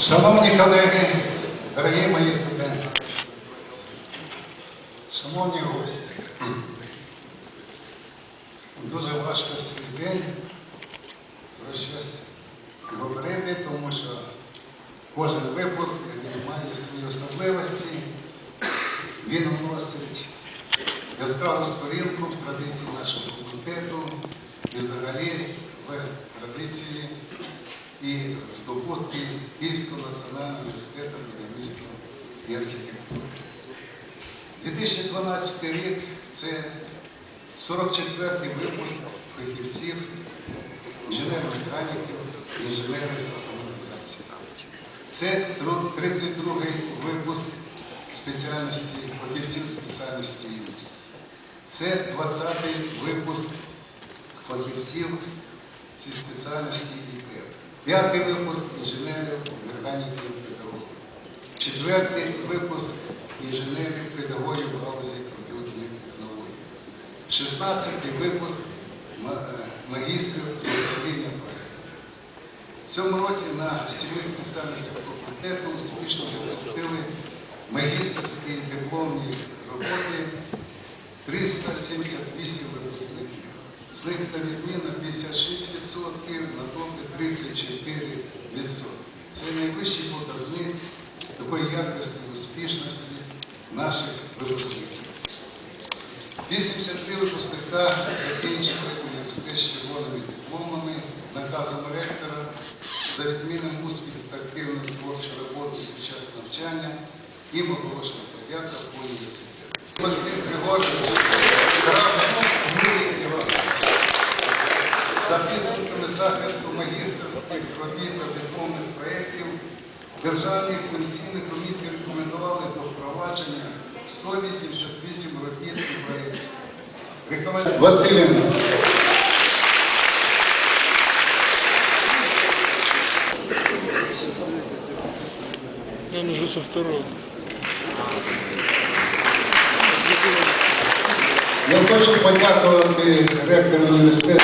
Шановні колеги, дорогі мої студенти, шановні гості, дуже важко в цей день про щось говорити, тому що кожен випуск він має свої особливості, він вносить яскраву сторінку в традиції нашого факультету і взагалі в і здобутки Київського національного університету будівництва і архітектури. 2012 рік це 44-й випуск фахівців, інженер-механіків, інженерів з автоматизації. Це 32-й випуск спеціальності, фахівців спеціальності ІНУС. Це 20-й випуск фахівців ці спеціальності. П'ятий випуск інженерів, механіків, педагогів. Четвертий випуск інженерів, педагогів в галузі комп'ютерних технологій. Шістнадцятий випуск е, магістрів з управління проєкту. В цьому році на сіми спеціальностях факультету успішно захистили магістерські і дипломні роботи 378 випускників. З них на відміна 56%, на допит 34%. Це найвищий показник такої якості успішності наших випускників. 83 випускника закінчили університет з червоними дипломами, наказом ректора за відмінним успіхом та активною творчою роботою під час навчання. Їм оголошена подяка по університету. Максим Григорович. За підсумками захисту магістерських робіт та дипломних проєктів, Державні екзаменаційні комісії рекомендували до впровадження 188 робіт і проєктів. Рекомен- Василівна. Он уже со второго. Я хочу подякувати ректору університету.